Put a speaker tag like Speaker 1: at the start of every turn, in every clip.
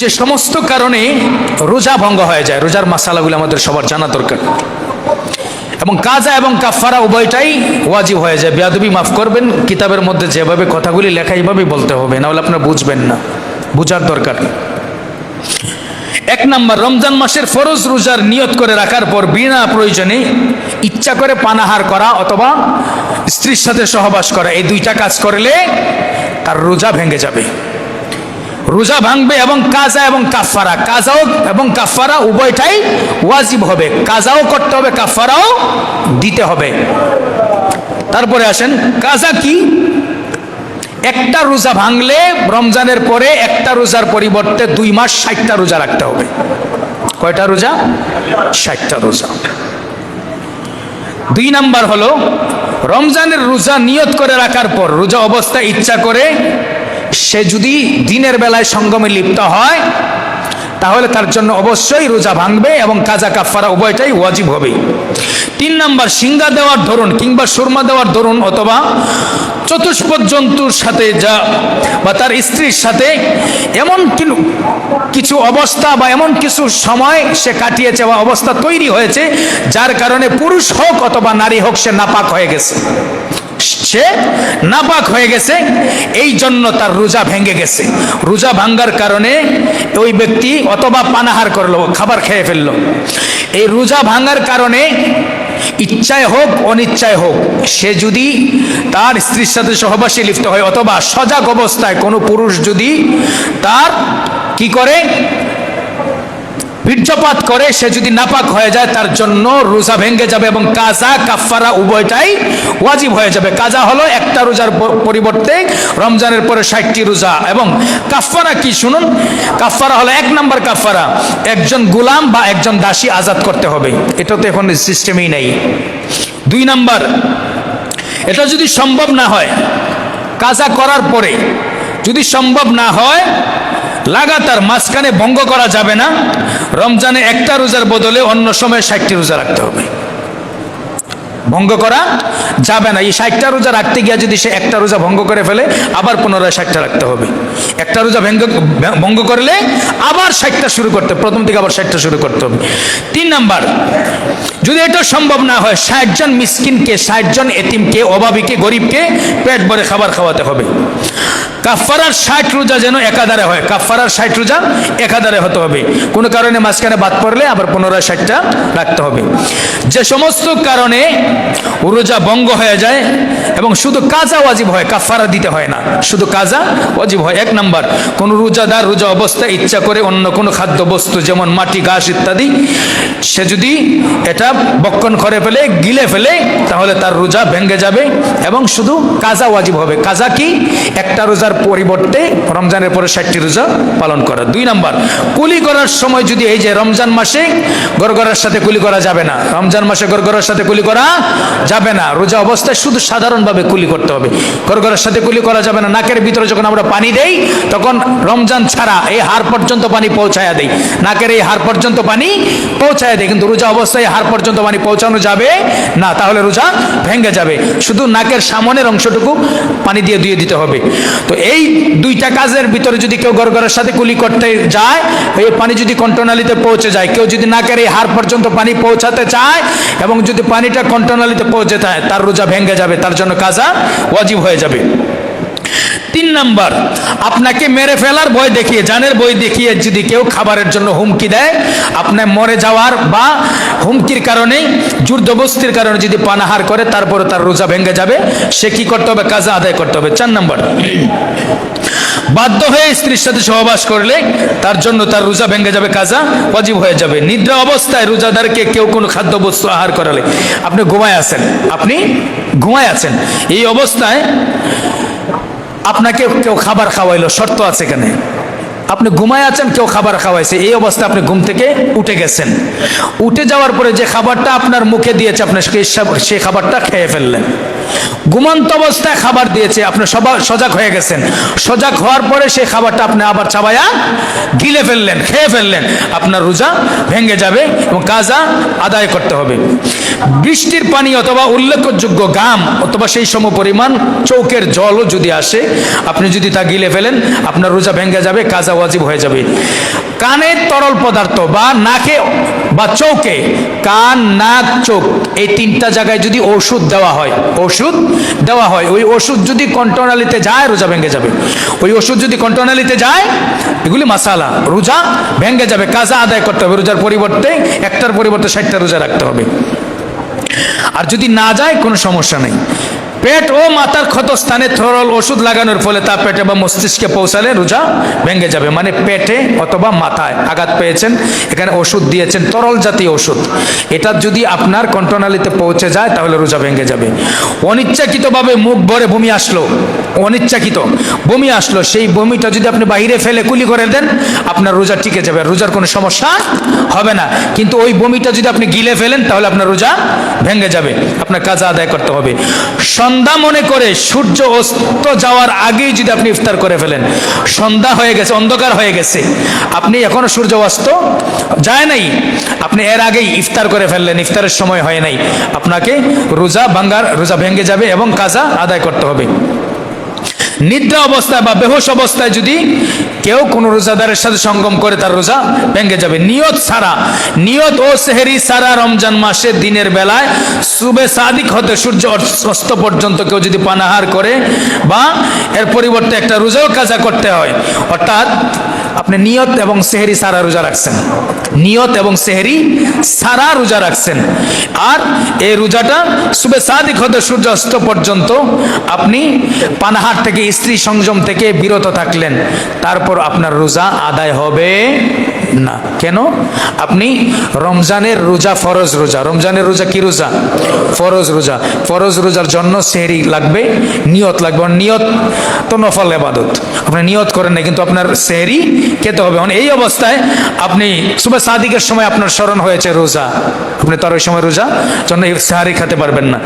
Speaker 1: যে সমস্ত কারণে রোজা ভঙ্গ হয়ে যায়, রোজার মাসালাগুলো আমাদের সবার জানা দরকার। এবং কাজা এবং কাফারা উভয়টাই ওয়াজিব হয়ে যায়। বেয়াদবি মাফ করবেন, কিতাবের মধ্যে যেভাবে কথাগুলি লেখা এইভাবেই বলতে হবে, নাহলে আপনারা বুঝবেন না। বুঝার দরকার। এক নম্বর, রমজান মাসের ফরজ রোজার নিয়ত করে রাখার পর বিনা প্রয়োজনে ইচ্ছা করে পানাহার করা অথবা স্ত্রীর সাথে সহবাস করা, এই দুইটা কাজ করলে তার রোজা ভেঙে যাবে। রোজা ভাঙবে এবং কাজা এবং কাফারা কাজাও এবং কাফারা উভয়টাই ওয়াজিব হবে। কাজাও করতে হবে কাফারাও দিতে হবে। তারপরে আসেন, কাজা কি? একটা রোজা ভাঙলে রমজানের পরে একটা রোজার পরিবর্তে দুই মাস ষাটটা রোজা রাখতে হবে। কয়টা রোজা? ষাটটা রোজা। দুই নাম্বার হলো, রমজানের রোজা নিয়ত করে রাখার পর, রোজা অবস্থা ইচ্ছা করে সে যদি দিনের বেলায় সঙ্গমে লিপ্ত হয়, তাহলে তার জন্য অবশ্যই রোজা ভাঙবে এবং কাজা কাফারা উভয়টাই ওয়াজিব হবে। তিন নাম্বার, সিঙ্গা দেওয়ার ধরুন কিংবা সুরমা দেওয়ার ধরুন অথবা চতুষ্পদ জন্তুর সাথে যা বা তার স্ত্রীর সাথে এমন কিছু অবস্থা বা এমন কিছু সময় সে কাটিয়েছে বা অবস্থা তৈরি হয়েছে, যার কারণে পুরুষ হোক অথবা নারী হোক সে নাপাক হয়ে গেছে। সে নাপাক হয়ে গেছে। এই জন্য তার রোজা ভেঙে গেছে। রোজা ভাঙ্গার কারণে ওই ব্যক্তি অথবা পানাহার করল, খাবার খেয়ে ফেলল। এই রোজা ভাঙার কারণে ইচ্ছায় হোক, অনিচ্ছায় হোক, সে যদি তার স্ত্রীর সাথে সহবাসী লিপ্ত হয় অথবা সজাগ অবস্থায় কোনো পুরুষ যদি তার কি করে? বীর্যপাত করে, সে যদি নাপাক হয়ে যায়, তার জন্য রোজা ভেঙে যাবে এবং কাজা কাফারা উভয়টাই ওয়াজিব হয়ে যাবে। কাজা হলো একটা রোজার পরিবর্তে রমজানের পরে ষাটটি রোজা এবং কাফারা কি শুনুন? কাফারা হলো এক নম্বর কাফারা একজন গোলাম বা একজন দাসী আজাদ করতে হবে। এটা তো এখন সিস্টেমেই নেই। দুই নাম্বার, এটা যদি সম্ভব না হয়, কাজা করার পরে যদি সম্ভব না হয় লাগাতার মাঝখানে ভঙ্গ করা যাবে না। রমজানে একটা রোজার বদলে অন্য সময় ষাটটি রোজা রাখতে হবে। ভঙ্গ করা যাবে না। এই ষাটটা রোজা রাখতে গিয়ে যদি সে একটা রোজা ভঙ্গ করে ফেলে, আবার পুনরায় ষাটটা রাখতে হবে। একটা রোজা ভঙ্গ ভঙ্গ করলে আবার ষাটটা শুরু করতে। প্রথম থেকে আবার ষাটটা শুরু করতে হবে। তিন নাম্বার যদি এটা সম্ভব না হয় ষাট জন মিসকিনকে ষাট জন এতিমকে, অভাবীকে, গরিবকে পেট ভরে খাবার খাওয়াতে হবে। কাফারার ষাট রোজা যেন একাধারে হয় কাফারার ষাট রোজা একাধারে হতে হবে। কোনো কারণে মাঝখানে বাদ পড়লে আবার পুনরায় ষাটটা রাখতে হবে। যে সমস্ত কারণে রোজা ভঙ্গ হয়ে যায় এবং শুধু কাজা ওয়াজিব হয় কাফারা দিতে হয় না। শুধু কাজা ওয়াজিব হয়। এক নাম্বার, কোন রোজাদার রোজা অবস্থায় ইচ্ছা করে অন্য কোনো খাদ্য বস্তু যেমন মাটি, ঘাস ইত্যাদি, সে যদি এটা বক্ষণ করে ফেলে, গিলে ফেলে, তাহলে তার রোজা ভেঙে যাবে এবং শুধু কাজা ওয়াজিব হবে। কাজা কি? একটা রোজার পরিবর্তে রমজানের পরে ষাটটি রোজা পালন করা। দুই নাম্বার, কুলি করার সময় যদি এই যে রমজান মাসে গরগরার সাথে কুলি করা যাবে না, রমজান মাসে গরগরার সাথে কুলি করা যাবে না, রোজা অবস্থায় শুধু সাধারণভাবে কুলি করতে হবে। গরগরার সাথে কুলি করা যাবে না, নাকের ভিতরে যখন আমরা পানি দেই, তখন রমজান ছাড়া এই হার পর্যন্ত পানি পৌঁছায়া দেই। নাকের এই হার পর্যন্ত পানি পৌঁছায় দেয় কিন্তু রোজা অবস্থায় হার পানি পৌঁছানো যাবে? না, তাহলে রোজা ভেঙে যাবে। শুধু নাকের সামনের অংশটুকু পানি দিয়ে ধুয়ে দিতে হবে। তো এই দুইটা কাজের ভিতরে যদি কেউ গরগরের সাথে কুলি করতে যায়, এই পানি যদি কণ্ঠনালীতে পৌঁছে যায়, কেউ যদি নাকের এই হার পর্যন্ত পানি পৌঁছাতে চায় এবং যদি পানিটা কণ্ঠনালীতে পৌঁছে যায়, তার রোজা ভেঙে যাবে, তার জন্য কাজা ওয়াজিব হয়ে যাবে। তিন নাম্বার, আপনাকে মেরে ফেলার ভয় দেখিয়ে, জানের বই দেখিয়ে যদি কেউ খাবারের জন্য হুমকি দেয়, আপনার মরে যাওয়ার বা হুমকির কারণে জোরদবস্তির কারণে যদি পানাহার করে, তারপরে তার রোজা ভেঙে যাবে, সে কি করতে হবে? কাজা আদায় করতে হবে। চার নাম্বার, বাধ্য হয়ে স্ত্রীর সাথে সহবাস করলে, তার জন্য তার রোজা ভেঙে যাবে, কাজা অজীব হয়ে যাবে। নিদ্রা অবস্থায় রোজাদারকে কেউ কোনো খাদ্যবস্তু আহার করালে, আপনি ঘুমায় আছেন, আপনি ঘুমায় আছেন। এই অবস্থায় আপনাকে কেউ খাবার খাওয়াইলো, শর্ত আছে এখানে আপনি ঘুমায় আছেন, কেউ খাবার খাওয়াইছে, এই অবস্থা আপনি ঘুম থেকে উঠে গেছেন। উঠে যাওয়ার পরে যে খাবারটা আপনার মুখে দিয়েছে আপনার সেই খাবারটা খেয়ে ফেললেন। ঘুমন্ত অবস্থায় খাবার দিয়েছে। আপনি সবা সজাগ হয়ে গেছেন। সজাগ হওয়ার পরে সেই খাবারটা আপনি আবার চাবায়া গিলে ফেললেন, খেয়ে ফেললেন। আপনার রোজা ভেঙে যাবে এবং কাজা আদায় করতে হবে। বৃষ্টির পানি অথবা উল্লেখযোগ্য গাম অথবা সেই সম পরিমাণ চৌকের জলও যদি আসে, আপনি যদি তা গিলে ফেলেন, আপনার রোজা ভেঙে যাবে কাজা ওয়াজিব হয়ে যাবে। কানে তরল পদার্থ বা নাকে বা চোখে কান, নাক, চোখ, এই তিনটা জায়গায় যদি ওষুধ দেওয়া হয়, ওষুধ দেওয়া হয়, ওই ওষুধ যদি কন্ট্রোনালিতে যায়, রোজা ভেঙে যাবে। ওই ওষুধ যদি কন্ট্রোনালিতে যায়, এগুলি মাসালা, রোজা ভেঙে যাবে, কাজা আদায় করতে হবে, রোজার পরিবর্তে, একটার পরিবর্তে ষাটটা রোজা রাখতে হবে। আর যদি না যায়, কোনো সমস্যা নেই। পেট ও মাথার ক্ষতস্থানে তরল ওষুধ লাগানোর ফলে তা পেটে বা মস্তিষ্কে পৌঁছালে রোজা ভেঙে যাবে মানে পেটে অথবা মাথায় আঘাত পেয়েছেন, এখানে ওষুধ দিয়েছেন, তরল জাতীয় ওষুধ। এটা যদি আপনার কণ্ঠনালীতে পৌঁছে যায়, তাহলে রোজা ভেঙে যাবে। অনিচ্ছাকৃতভাবে মুখ ভরে ভূমি আসলো। অনিচ্ছাকৃত। বমি আসলো, সেই বমিটা যদি আপনি বাইরে ফেলে কুলি করে দেন, আপনার রোজা টিকে যাবে, রোজার কোনো সমস্যা হবে না। কিন্তু ওই বমিটা যদি আপনি গিলে ফেলেন, তাহলে আপনার রোজা ভেঙে যাবে, আপনার কাজ আদায় করতে হবে। সন্ধ্যা মনে করে সূর্য অস্ত যাওয়ার আগেই যদি আপনি ইফতার করে ফেলেন, সন্ধ্যা হয়ে গেছে, অন্ধকার হয়ে গেছে, আপনি এখনও সূর্য অস্ত যায় নাই, আপনি এর আগেই ইফতার করে ফেললেন, ইফতারের সময় হয় নাই, আপনাকে রোজা ভাঙ্গার, রোজা ভেঙে যাবে এবং কাজা আদায় করতে হবে। নিদ্রা অবস্থায় বা বেহোশ অবস্থায় যদি কেউ কোনো রোজাদারের সাথে সঙ্গম করে, তার রোজা ভেঙে যাবে। নিয়ত সারা নিয়ত ও সেহেরি সারা রমজান মাসে দিনের বেলায় সুবে সাদিক হতে সূর্য অস্ত পর্যন্ত কেউ যদি পানাহার করে বা এর পরিবর্তে একটা রোজাও কাজা করতে হয়, অর্থাৎ আপনি নিয়ত এবং সেহেরি সারা রোজা রাখছেন। নিয়ত এবং সেহেরি সারা রোজা রাখছেন। আর এই রোজাটা সুবে সাদিক হতে সূর্য অস্ত পর্যন্ত আপনি পানাহার থেকে, স্ত্রী সংযম থেকে বিরত থাকলেন। তারপর আপনার রোজা আদায় হবে না। কেন? আপনি রমজানের রোজা ফরজ রোজা। রমজানের রোজা কি রোজা? ফরজ রোজা। ফরজ রোজার জন্য সেহরি লাগবে, নিয়ত লাগবে। নিয়ত তো নফল এবাদত। আপনি নিয়ত করেন না কিন্তু আপনার সেহরি খেতে হবে। মানে এই অবস্থায় আপনি সুবে সাদিকের সময় আপনার স্মরণ হয়েছে রোজা। আপনি তার ওই সময় রোজা জন্য সাহারি খেতে পারবেন না।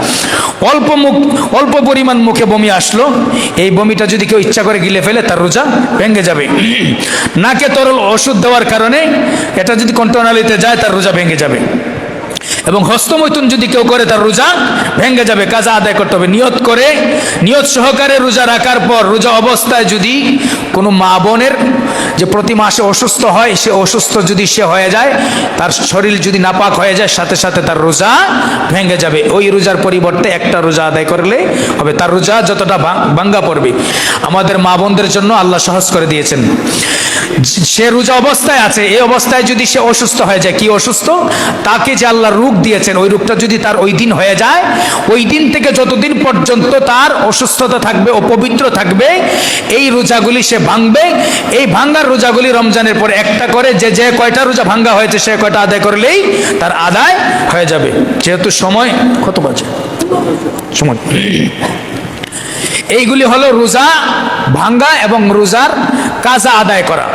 Speaker 1: অল্প মুখ, অল্প পরিমাণ মুখে বমি আসলো। এই বমিটা যদি কেউ ইচ্ছা করে গিলে ফেলে, তার রোজা ভেঙে যাবে। নাকে তরল ওষুধ দেওয়ার কারণে এটা যদি কণ্ঠনালীতে যায়, তার রোজা ভেঙে যাবে। এবং হস্তমৈথুন যদি কেউ করে, তার রোজা ভেঙে যাবে। কাজা আদায় করতে হবে। নিয়ত করে, নিয়ত সহকারে রোজা রাখার পর, রোজা অবস্থায় যদি কোনো মা বোনের যে প্রতি মাসে অসুস্থ হয়, সে অসুস্থ যদি সে হয়ে যায়, তার শরীর যদি নাপাক হয়ে যায়, সাথে সাথে তার রোজা ভেঙে যাবে। ওই রোজার পরিবর্তে একটা রোজা আদায় করলে হবে। তার রোজা যতটা ভাঙ্গা পড়বে। আমাদের মা বোনদের জন্য আল্লাহ সহজ করে দিয়েছেন। সে রোজা অবস্থায় আছে, এই অবস্থায় যদি সে অসুস্থ হয়ে যায়, কি অসুস্থ? তাকে যে আল্লাহ রোগ দিয়েছেন, ওই রোগটা যদি তার ওই দিন হয়ে যায়, ওই দিন থেকে যতদিন পর্যন্ত তার অসুস্থতা থাকবে অপবিত্র থাকবে, এই রোজাগুলি সে ভাঙবে। এই ভাঙ্গার রোজাগুলি রমজানের পর একটা করে, যে যে কয়টা রোজা ভাঙ্গা হয়েছে, সে কয়টা আদায় করলেই তার আদায় হয়ে যাবে। যেহেতু সময়, কত বাজে? সময়। এইগুলি হলো রোজা ভাঙ্গা এবং রোজার কাজা আদায় করা।